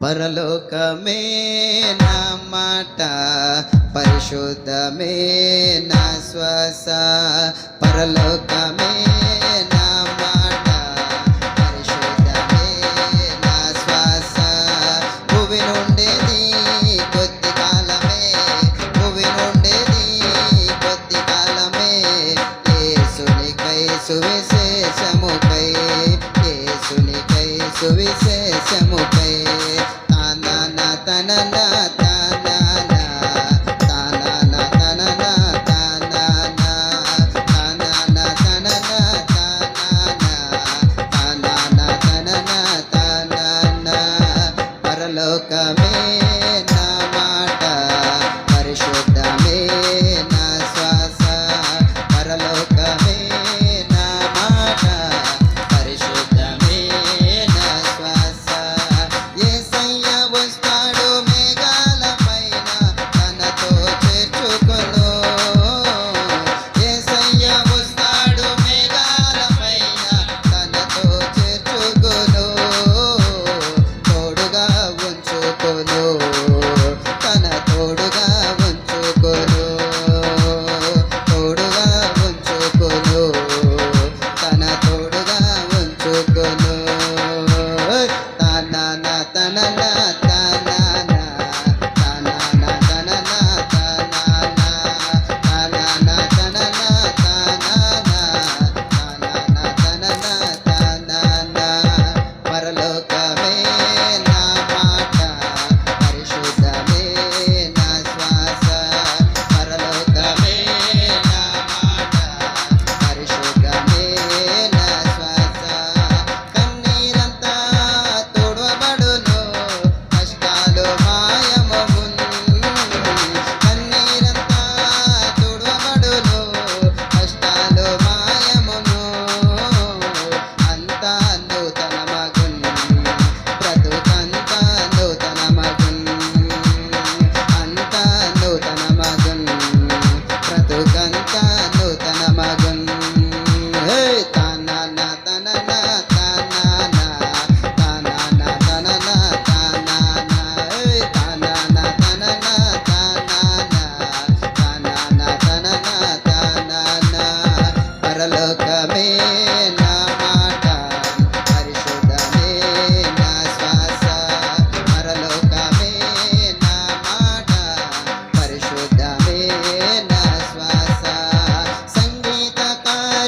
పరలోకమే నా మాట పరిశుద్ధమే నా శ్వాస పరలోకమే kami.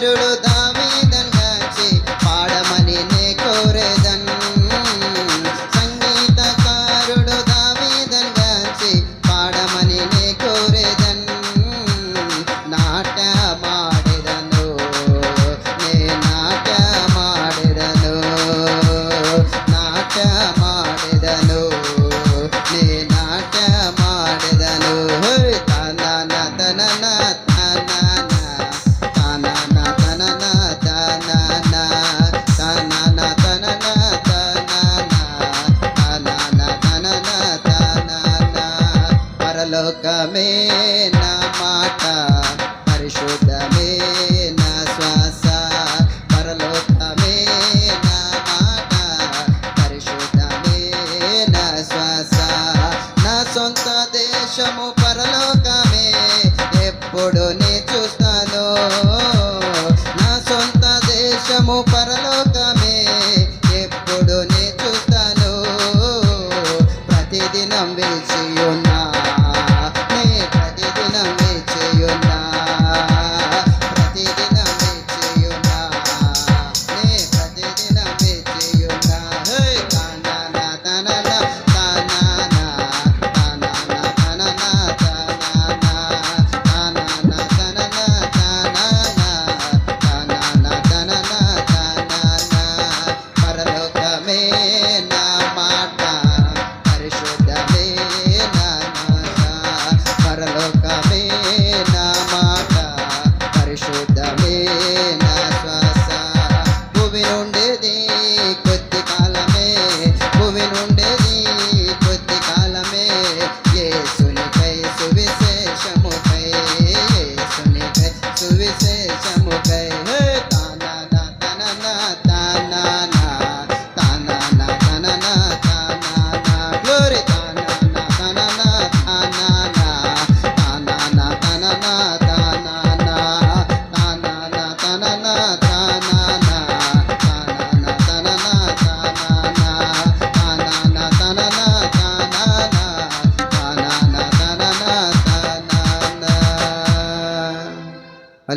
వీరుడు దావీదన్నాచి పాడమని నే కోరేదన్. సంగీతకారుడు దావీదన్నాచి పాడమని నే me. నా శ్వాస భూమి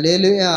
హలేలుయా